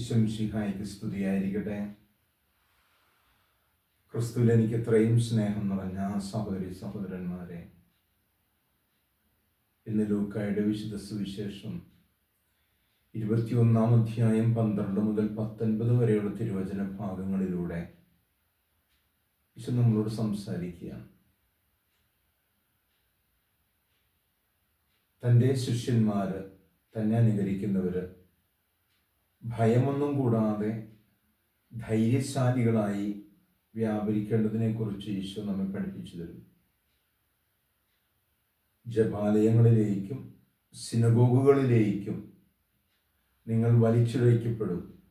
ഈശ്വംഷിഹായിക്ക് സ്തുതിയായിരിക്കട്ടെ. ക്രിസ്തുവിൽ എനിക്ക് ഇത്രയും സ്നേഹം നിറഞ്ഞ സഹോദരി സഹോദരന്മാരെ ഇന്ന് ലൂക്കായുടെ വിശുദ്ധ സുവിശേഷം ഇരുപത്തിയൊന്നാം അധ്യായം പന്ത്രണ്ട് മുതൽ പത്തൊൻപത് വരെയുള്ള തിരുവചന ഭാഗങ്ങളിലൂടെ ഈശോ നമ്മളോട് സംസാരിക്കുകയാണ്. തന്റെ ശിഷ്യന്മാർ തന്നെ അനുകരിക്കുന്നവര് ഭയമൊന്നും കൂടാതെ ധൈര്യശാലികളായി വ്യാപരിക്കേണ്ടതിനെക്കുറിച്ച് ഈശോ നമ്മെ പഠിപ്പിച്ചു തരും. ജപാലയങ്ങളിലേക്കും സിനഗോഗുകളിലേക്കും നിങ്ങൾ വലിച്ചിഴയ്ക്കപ്പെടും.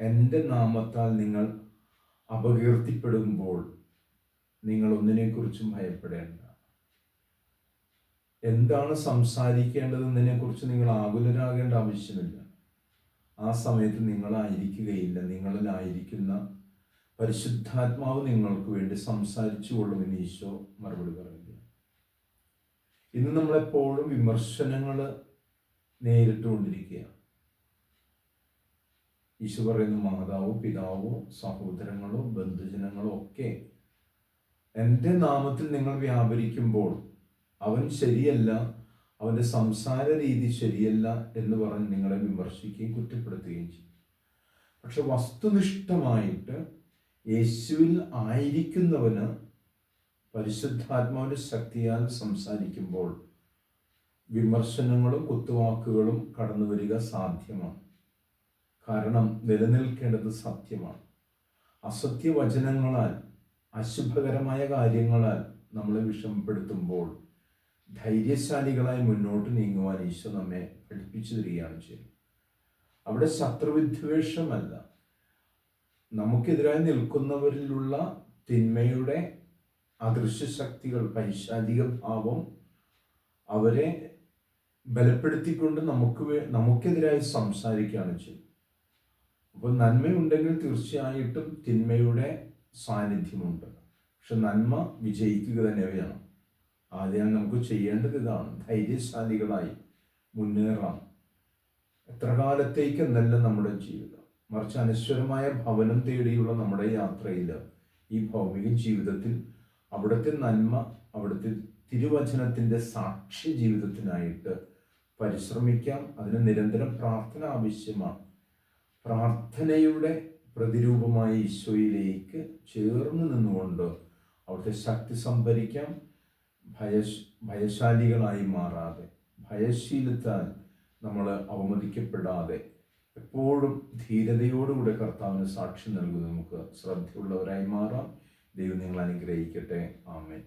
എന്റെ നാമത്താൽ നിങ്ങൾ അപകീർത്തിപ്പെടുമ്പോൾ നിങ്ങൾ ഒന്നിനെക്കുറിച്ചും ഭയപ്പെടേണ്ട. എന്താണ് സംസാരിക്കേണ്ടതെന്നതിനെക്കുറിച്ച് നിങ്ങൾ ആകുലരാകേണ്ട ആവശ്യമില്ല. ആ സമയത്ത് നിങ്ങളായിരിക്കുകയില്ല. നിങ്ങളിലായിരിക്കുന്ന പരിശുദ്ധാത്മാവ് നിങ്ങൾക്ക് വേണ്ടി സംസാരിച്ചു കൊള്ളുമെന്ന് ഈശോ മറുപടി പറയുക ഇന്ന് നമ്മളെപ്പോഴും വിമർശനങ്ങൾ നേരിട്ടുകൊണ്ടിരിക്കുക ഈശോ പറയുന്ന മാതാവോ പിതാവോ സഹോദരങ്ങളോ ബന്ധുജനങ്ങളോ ഒക്കെ എന്റെ നാമത്തിൽ നിങ്ങൾ വ്യാപരിക്കുമ്പോൾ അവൻ ശരിയല്ല അവന്റെ സംസാര രീതി ശരിയല്ല എന്ന് പറഞ്ഞ് നിങ്ങളെ വിമർശിക്കുകയും കുറ്റപ്പെടുത്തുകയും ചെയ്യും. പക്ഷെ വസ്തുനിഷ്ഠമായിട്ട് യേശുവിൽ ആയിരിക്കുന്നവന് പരിശുദ്ധാത്മാവിന്റെ ശക്തിയാൽ സംസാരിക്കുമ്പോൾ വിമർശനങ്ങളും കുത്തുവാക്കുകളും കടന്നു വരിക സാധ്യമാണ്. കാരണം നിലനിൽക്കേണ്ടത് സത്യമാണ്. അസത്യവചനങ്ങളാൽ അശുഭകരമായ കാര്യങ്ങളാൽ നമ്മളെ വിഷമപ്പെടുത്തുമ്പോൾ ധൈര്യശാലികളായി മുന്നോട്ട് നീങ്ങുവാൻ ഈശോ നമ്മെ പഠിപ്പിച്ചു തരികയാണ് ചെയ്യുന്നത്. അവിടെ ശത്രുവിദ്വേഷമല്ല. നമുക്കെതിരായി നിൽക്കുന്നവരിലുള്ള തിന്മയുടെ അദൃശ്യ ശക്തികൾ പൈശാചിക ഭാവം അവരെ ബലപ്പെടുത്തിക്കൊണ്ട് നമുക്ക് നമുക്കെതിരായി സംസാരിക്കുകയാണ് ചെയ്യുന്നത്. അപ്പോൾ നന്മയുണ്ടെങ്കിൽ തീർച്ചയായിട്ടും തിന്മയുടെ സാന്നിധ്യമുണ്ട്. പക്ഷെ നന്മ വിജയിക്കുക തന്നെ വേണം. ആദ്യം നമുക്ക് ചെയ്യേണ്ടത് ഇതാണ്. ധൈര്യശാലികളായി മുന്നേറാം എത്ര കാലത്തേക്ക് എന്നല്ല നമ്മുടെ ജീവിതം. മറിച്ച് അനശ്വരമായ ഭവനം തേടിയുള്ള നമ്മുടെ യാത്രയിൽ ഈ ഭൗമിക ജീവിതത്തിൽ അവിടുത്തെ നന്മ അവിടുത്തെ തിരുവചനത്തിന്റെ സാക്ഷി ജീവിതത്തിനായിട്ട് പരിശ്രമിക്കാം. അതിന് നിരന്തരം പ്രാർത്ഥന ആവശ്യമാണ്. പ്രാർത്ഥനയുടെ പ്രതിരൂപമായ ഈശോയിലേക്ക് ചേർന്ന് നിന്നുകൊണ്ട് അവിടുത്തെ ശക്തി സംഭരിക്കാം. ഭയ ഭയശാലികളായി മാറാതെ ഭയശീലത്താൽ നമ്മൾ അവമതിക്കപ്പെടാതെ എപ്പോഴും ധീരതയോടുകൂടെ കർത്താവിന് സാക്ഷി നൽകുന്ന നമുക്ക് ശ്രദ്ധയുള്ളവരായി മാറാം. ദൈവം നിങ്ങൾ അനുഗ്രഹിക്കട്ടെ. ആമേൻ.